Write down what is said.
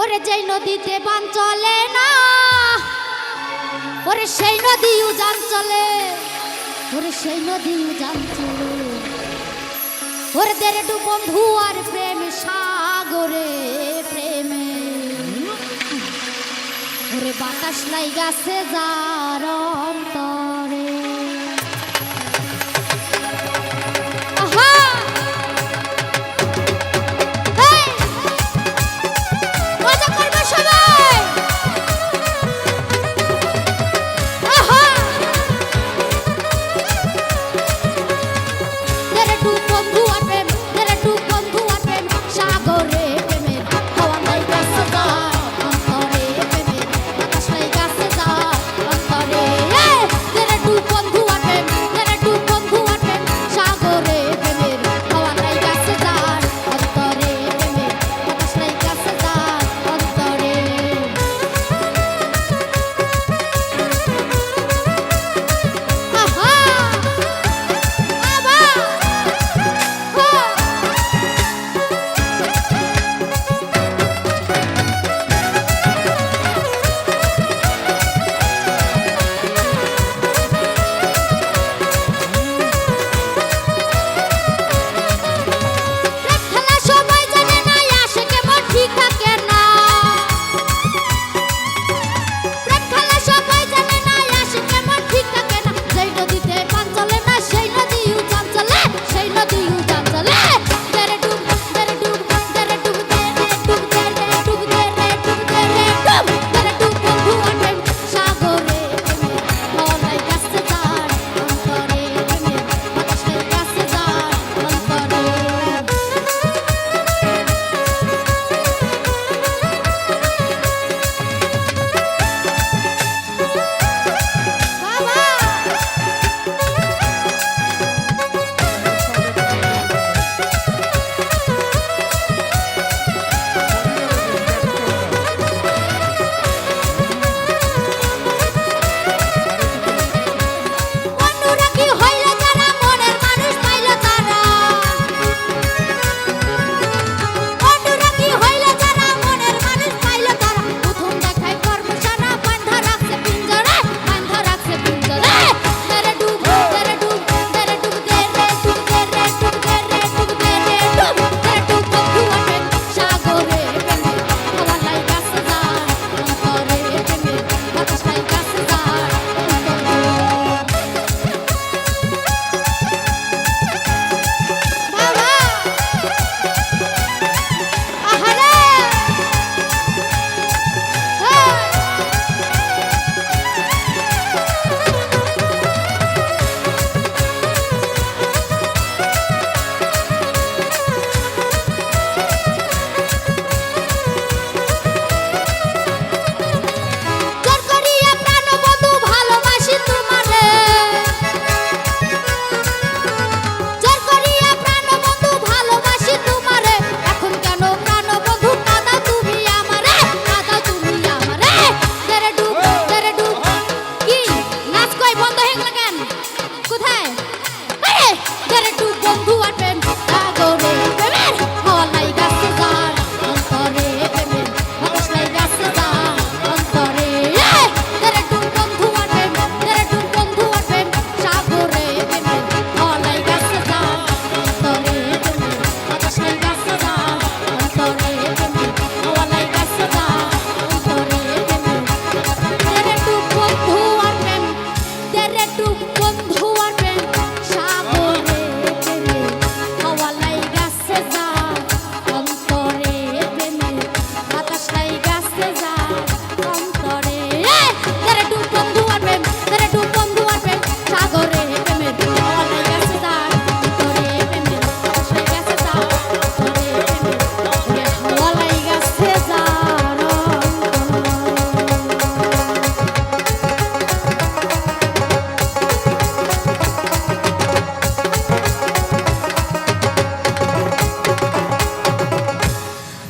ওরে যেই নদীতে বান চলে না, ওরে সেই নদী উজান চলে, ওরে সেই নদী উজান চলে। ওরে দেরে ডু আর প্রেম সাগরে প্রেমে। ওরে বাতাস লাই গাছে যার